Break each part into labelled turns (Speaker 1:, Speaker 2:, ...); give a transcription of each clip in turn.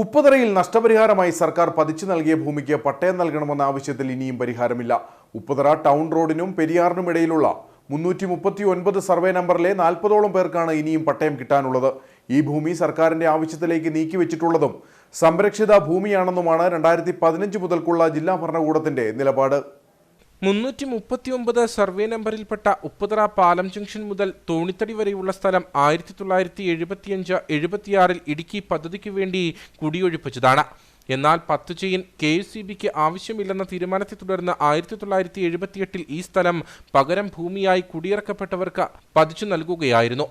Speaker 1: ഉപ്പുതറയിൽ നഷ്ടപരിഹാരമായി സർക്കാർ പതിച്ചു നൽകിയ ഭൂമിക്ക് പട്ടയം നൽകണമെന്ന ആവശ്യത്തിൽ ഇനിയും പരിഹാരമില്ല. ഉപ്പുതറ ടൗൺ റോഡിനും പെരിയാറിനും ഇടയിലുള്ള മുന്നൂറ്റി മുപ്പത്തി ഒൻപത് സർവേ നമ്പറിലെ നാൽപ്പതോളം പേർക്കാണ് ഇനിയും പട്ടയം കിട്ടാനുള്ളത്. ഈ ഭൂമി സർക്കാരിന്റെ ആവശ്യത്തിലേക്ക് നീക്കിവെച്ചിട്ടുള്ളതും സംരക്ഷിത ഭൂമിയാണെന്നുമാണ് രണ്ടായിരത്തി പതിനഞ്ച് മുതൽക്കുള്ള ജില്ലാ ഭരണകൂടത്തിന്റെ നിലപാട്.
Speaker 2: മുന്നൂറ്റി മുപ്പത്തിയൊമ്പത് സർവേ നമ്പറിൽപ്പെട്ട ഉപ്പുതറ പാലം ജംഗ്ഷൻ മുതൽ തോണിത്തടി വരെയുള്ള സ്ഥലം ആയിരത്തി തൊള്ളായിരത്തി എഴുപത്തിയഞ്ച് എഴുപത്തിയാറിൽ ഇടുക്കി പദ്ധതിക്ക് വേണ്ടി കുടിയൊഴിപ്പിച്ചതാണ്. എന്നാൽ പത്ത് ചെയിൻ കെ എസ് സി ബിക്ക് ആവശ്യമില്ലെന്ന തീരുമാനത്തെ തുടർന്ന് ആയിരത്തി തൊള്ളായിരത്തി എഴുപത്തിയെട്ടിൽ ഈ സ്ഥലം പകരം ഭൂമിയായി കുടിയിറക്കപ്പെട്ടവർക്ക് പതിച്ചു നൽകുകയായിരുന്നു.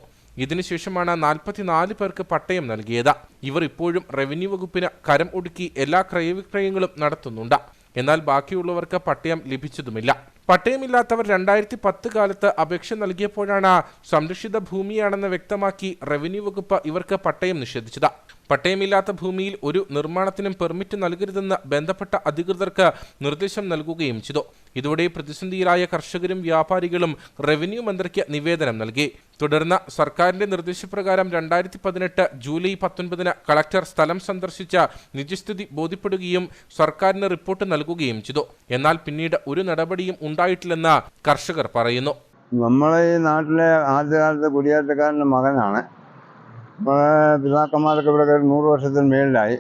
Speaker 2: ഇതിനുശേഷമാണ് നാൽപ്പത്തിനാല് പേർക്ക് പട്ടയം നൽകിയത്. ഇവർ ഇപ്പോഴും റവന്യൂ വകുപ്പിന് കരം ഒടുക്കി എല്ലാ ക്രയവിക്രയങ്ങളും നടത്തുന്നുണ്ട്. എന്നാൽ ബാക്കിയുള്ളവർക്ക് പട്ടയം ലഭിച്ചതുമില്ല. പട്ടയമില്ലാത്തവർ രണ്ടായിരത്തി പത്ത് കാലത്ത് അപേക്ഷ നൽകിയപ്പോഴാണ് സംരക്ഷിത ഭൂമിയാണെന്ന് വ്യക്തമാക്കി റവന്യൂ വകുപ്പ് ഇവർക്ക് പട്ടയം നിഷേധിച്ചത്. പട്ടയമില്ലാത്ത ഭൂമിയിൽ ഒരു നിർമ്മാണത്തിനും പെർമിറ്റ് നൽകരുതെന്ന് ബന്ധപ്പെട്ട അധികൃതർക്ക് നിർദ്ദേശം നൽകുകയും ചെയ്തു. ഇതോടെ പ്രതിസന്ധിയിലായ കർഷകരും വ്യാപാരികളും റവന്യൂ മന്ത്രിക്ക് നിവേദനം നൽകി. തുടർന്ന് സർക്കാരിന്റെ നിർദ്ദേശപ്രകാരം രണ്ടായിരത്തി പതിനെട്ട് ജൂലൈ പത്തൊൻപതിന് കളക്ടർ സ്ഥലം സന്ദർശിച്ച നിജസ്ഥിതി ബോധ്യപ്പെടുകയും സർക്കാരിന് റിപ്പോർട്ട് നൽകുകയും ചെയ്തു. എന്നാൽ പിന്നീട് ഒരു നടപടിയും ഉണ്ടായിട്ടില്ലെന്ന് കർഷകർ പറയുന്നു.
Speaker 3: നമ്മളെ ഈ നാട്ടിലെ ആദ്യകാലത്തെ കുടിയേറ്റക്കാരന്റെ മകനാണ്. പിതാക്കന്മാരൊക്കെ ഇവിടെ നൂറ് വർഷത്തിന് മേളിലായി.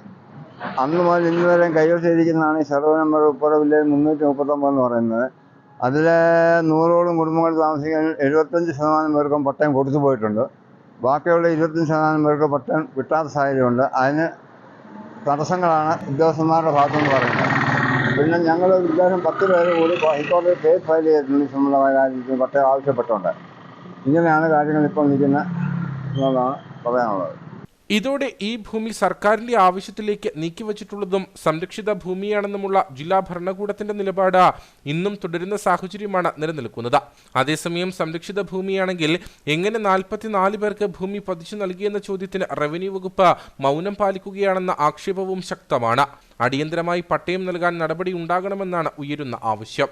Speaker 3: അന്ന് മുതൽ ഇന്ന് വരെ കൈവശിച്ചിരിക്കുന്നതാണ് ഈ സർവേ നമ്പർ ഉപ്പുറ വില്ലേജ് മുന്നൂറ്റി മുപ്പത്തൊമ്പത് എന്ന് പറയുന്നത്. അതിൽ നൂറോളം കുടുംബങ്ങൾ താമസിക്കാൻ എഴുപത്തഞ്ച് ശതമാനം പേർക്കും പട്ടയം കൊടുത്തു പോയിട്ടുണ്ട്. ബാക്കിയുള്ള ഇരുപത്തഞ്ച് ശതമാനം പേർക്ക് പട്ടയം കിട്ടാത്ത സാഹചര്യമുണ്ട്. അതിന് തടസ്സങ്ങളാണ് ഉദ്യോഗസ്ഥന്മാരുടെ ഭാഗത്തുനിന്ന് പറയുന്നത്. പിന്നെ ഞങ്ങൾ ഉദ്ദേശം പത്ത് പേര് കൂടി ഹൈക്കോടതി കേസ് ഫയൽ ചെയ്തിട്ടുണ്ട്. സംബന്ധമായ പട്ടയം ആവശ്യപ്പെട്ടുണ്ട്. ഇങ്ങനെയാണ് കാര്യങ്ങൾ ഇപ്പോൾ നിൽക്കുന്നത് എന്നുള്ളതാണ് പറയാനുള്ളത്.
Speaker 2: ഇതോടെ ഈ ഭൂമി സർക്കാരിന്റെ ആവശ്യത്തിലേക്ക് നീക്കിവച്ചിട്ടുള്ളതും സംരക്ഷിത ഭൂമിയാണെന്നുമുള്ള ജില്ലാ ഭരണകൂടത്തിന്റെ നിലപാട് ഇന്നും തുടരുന്ന സാഹചര്യമാണ് നിലനിൽക്കുന്നത്. അതേസമയം സംരക്ഷിത ഭൂമിയാണെങ്കിൽ എങ്ങനെ നാൽപ്പത്തിനാല് പേർക്ക് ഭൂമി പതിച്ചു നൽകിയെന്ന ചോദ്യത്തിന് റവന്യൂ വകുപ്പ് മൗനം പാലിക്കുകയാണെന്ന ആക്ഷേപവും ശക്തമാണ്. അടിയന്തരമായി പട്ടയം നൽകാൻ നടപടി ഉണ്ടാകണമെന്നാണ് ഉയരുന്ന ആവശ്യം.